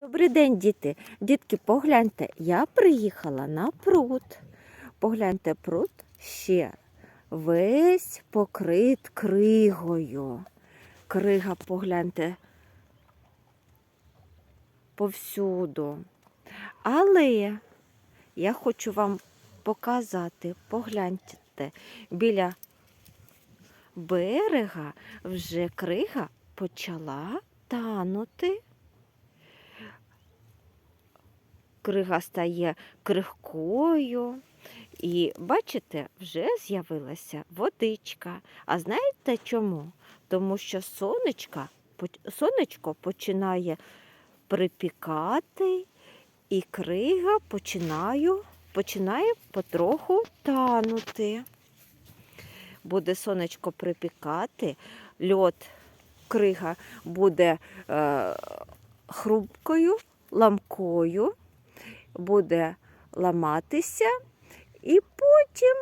Добрий день, діти. Дітки, погляньте, я приїхала на пруд. Погляньте, пруд ще весь покрит кригою. Крига, погляньте, повсюду. Але я хочу вам показати, погляньте, біля берега вже крига почала танути. Крига стає крихкою. І бачите, вже з'явилася водичка. А знаєте чому? Тому що сонечка, сонечко починає припікати, і крига починає, починає потроху танути. Буде сонечко припікати, льод, крига буде е, хрупкою, ламкою буде ламатися і потім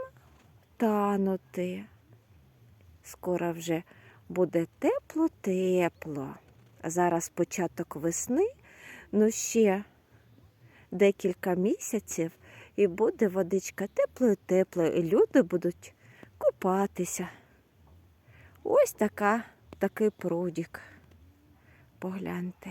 танути. Скоро вже буде тепло-тепло. Зараз початок весни, ну ще декілька місяців, і буде водичка теплою-теплою, і люди будуть купатися. Ось така, такий прудік. Погляньте.